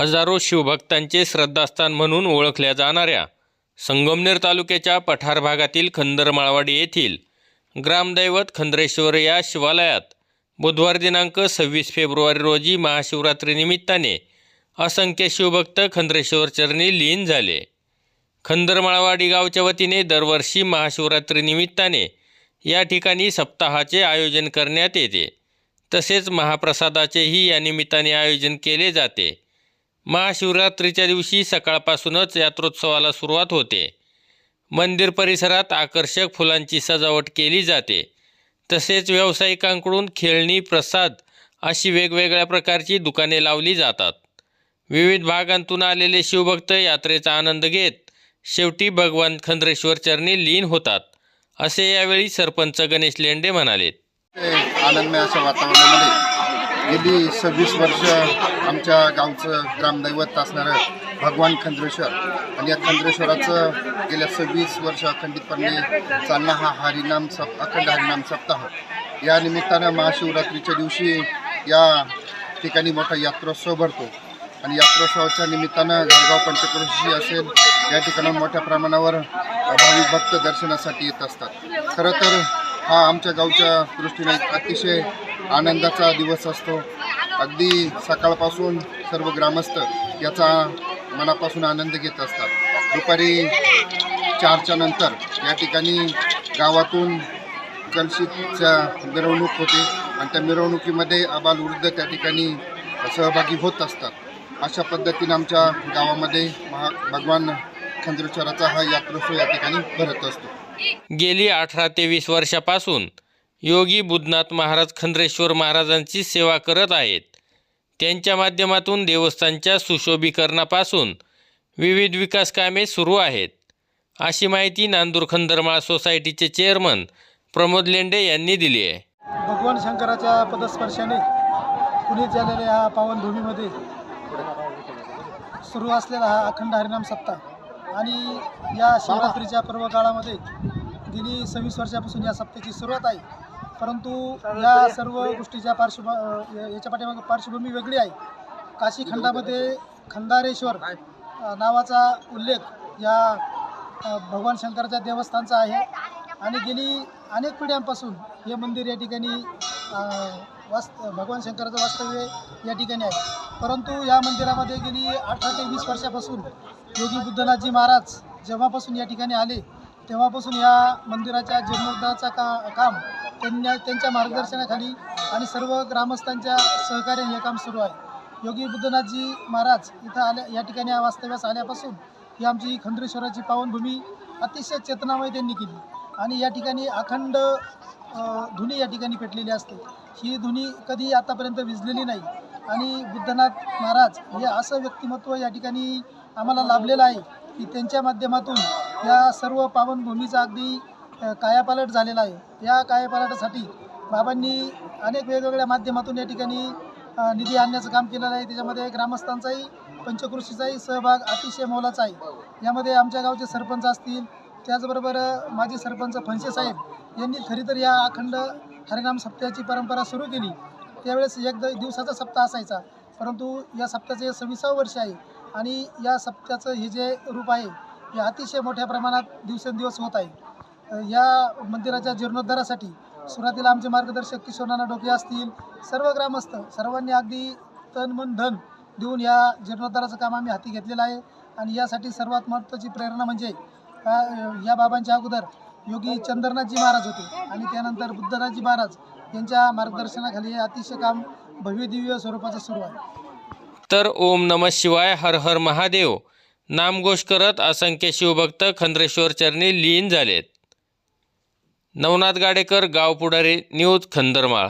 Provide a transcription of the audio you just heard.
हजारो शिवभक्तांचे श्रद्धास्थान म्हणून ओळखल्या जाणाऱ्या संगमनेर तालुक्याच्या पठार भागातील खंदरमाळवाडी येथील ग्रामदैवत खंद्रेश्वर या शिवालयात बुधवार दिनांक सव्वीस फेब्रुवारी रोजी महाशिवरात्रीनिमित्ताने असंख्य शिवभक्त खंद्रेश्वर चरणी लीन झाले. खंदरमाळवाडी गावच्या वतीने दरवर्षी महाशिवरात्रीनिमित्ताने या ठिकाणी सप्ताहाचे आयोजन करण्यात येते. तसेच महाप्रसादाचेही या निमित्ताने आयोजन केले जाते. महाशिवरात्रीच्या दिवशी सकाळपासूनच यात्रोत्सवाला सुरुवात होते. मंदिर परिसरात आकर्षक फुलांची सजावट केली जाते. तसेच व्यावसायिकांकडून खेळणी प्रसाद अशी वेगवेगळ्या प्रकारची दुकाने लावली जातात. विविध भागांतून आलेले शिवभक्त यात्रेचा आनंद घेत शेवटी भगवान खंद्रेश्वर चरणी लीन होतात असे यावेळी सरपंच गणेश लेंडे म्हणाले. आनंदमय अशा वातावरणामध्ये गेली सव्वीस वर्ष आमच्या गावचं ग्रामदैवत असणारं भगवान खंद्रेश्वर. आणि या खंद्रेश्वराचं गेल्या सव्वीस वर्ष अखंडितपणे चालणा हा हरिनाम सप अखंड हरिनाम सप्ताह. या निमित्तानं महाशिवरात्रीच्या दिवशी या ठिकाणी मोठा यात्रोत्सव भरतो. आणि यात्रोत्सवाच्या निमित्तानं गारगाव पंचक्रोशी असेल या ठिकाणी मोठ्या प्रमाणावर भाविक भक्त दर्शनासाठी येत असतात. खरं तर हा आमच्या गावच्या दृष्टीने अतिशय आनंदाचा दिवस असतो. अगदी सकाळपासून सर्व ग्रामस्थ याचा मनापासून आनंद घेत असतात. दुपारी चारच्या नंतर या ठिकाणी गावातून कलशीच्या मिरवणूक होते आणि त्या मिरवणुकीमध्ये आबालवृद्ध त्या ठिकाणी सहभागी होत असतात. अशा पद्धतीने आमच्या गावामध्ये महा भगवान खंद्रेश्वराचा हा यात्रोत्सव या ठिकाणी भरत असतो. गेली अठरा ते वीस वर्षापासून योगी बुद्धनाथ महाराज खंद्रेश्वर महाराजांची सेवा करत आहेत. त्यांच्या माध्यमातून देवस्थानच्या सुशोभीकरणापासून विविध विकास कामे सुरू आहेत. अशी माहिती नांदूर खंदरमाळ सोसायटीचे चेअरमन प्रमोद लेंडे यांनी दिली आहे. भगवान शंकराच्या पदस्पर्शाने पुण्यात झालेल्या ह्या पावनभूमीमध्ये सुरू असलेला हा अखंड हरिनाम सप्ताह आणि या शिवरात्रीच्या पर्व काळामध्ये गेली सव्वीस वर्षापासून या सप्ताहाची सुरुवात आहे. परंतु या सर्व गोष्टीच्या पार्श्व याच्या पाठीमागे पार्श्वभूमी वेगळी आहे. काशी खंडामध्ये खंदारेश्वर नावाचा उल्लेख या भगवान शंकराच्या देवस्थानचा आहे. आणि गेली अनेक पिढ्यांपासून हे मंदिर या ठिकाणी वास्त भगवान शंकराचं वास्तव्य या ठिकाणी आहे. परंतु या मंदिरामध्ये गेली अठरा ते वीस वर्षापासून योगी बुद्धनाथजी महाराज जेव्हापासून या ठिकाणी आले तेव्हापासून या मंदिराच्या जीर्णोद्धाराचा का काम त्यांनी त्यांच्या मार्गदर्शनाखाली आणि सर्व ग्रामस्थांच्या सहकार्याने हे काम सुरू आहे. योगी बुद्धनाथजी महाराज इथं आल्या या ठिकाणी वास्तव्यास आल्यापासून ही आमची खंडेश्वराची पावनभूमी अतिशय चेतनामय त्यांनी केली. आणि या ठिकाणी अखंड धुनी या ठिकाणी पेटलेली असते. ही धुनी कधी आतापर्यंत विजलेली नाही. आणि बुद्धनाथ महाराज हे असं व्यक्तिमत्व या ठिकाणी आम्हाला लाभलेलं आहे की त्यांच्या माध्यमातून या सर्व पावनभूमीचा अगदी कायापालट झालेला आहे. या कायापालटासाठी बाबांनी अनेक वेगवेगळ्या माध्यमातून या ठिकाणी निधी आणण्याचं काम केलेलं आहे. त्याच्यामध्ये ग्रामस्थांचाही पंचकृषीचाही सहभाग अतिशय मोलाचा आहे. यामध्ये आमच्या गावचे सरपंच असतील त्याचबरोबर माजी सरपंच फणसे साहेब यांनी खरी तर या अखंड हरिनाम सप्ताहाची परंपरा सुरू केली. त्यावेळेस एक द दिवसाचा सप्ताह असायचा. परंतु या सप्त्याचं हे सव्वीसावं वर्ष आहे आणि या सप्त्याचं हे जे रूप आहे हे अतिशय मोठ्या प्रमाणात दिवसेंदिवस होत आहे. या मंदिराच्या जीर्णोद्धारासाठी सुरुवातीला आमचे मार्गदर्शक किशोरनाना डोके असतील सर्व ग्रामस्थ सर्वांनी अगदी तन मन धन देऊन या जीर्णोद्धाराचं काम आम्ही हाती घेतलेलं आहे. आणि यासाठी सर्वात महत्त्वाची प्रेरणा म्हणजे या बाबांच्या अगोदर योगी चंद्रनाथजी महाराज होते आणि त्यानंतर बुद्धनाथजी महाराज यांच्या मार्गदर्शनाखाली हे अतिशय काम भव्यदिव्य स्वरूपाचं सुरू आहे. तर ओम नम शिवाय हर हर महादेव. नामघोष करत असंख्य शिवभक्त खंद्रेश्वर चरणी लीन झालेत. नवनाथ गाडेकर गाव पुढारी न्यूज खंदरमाळ.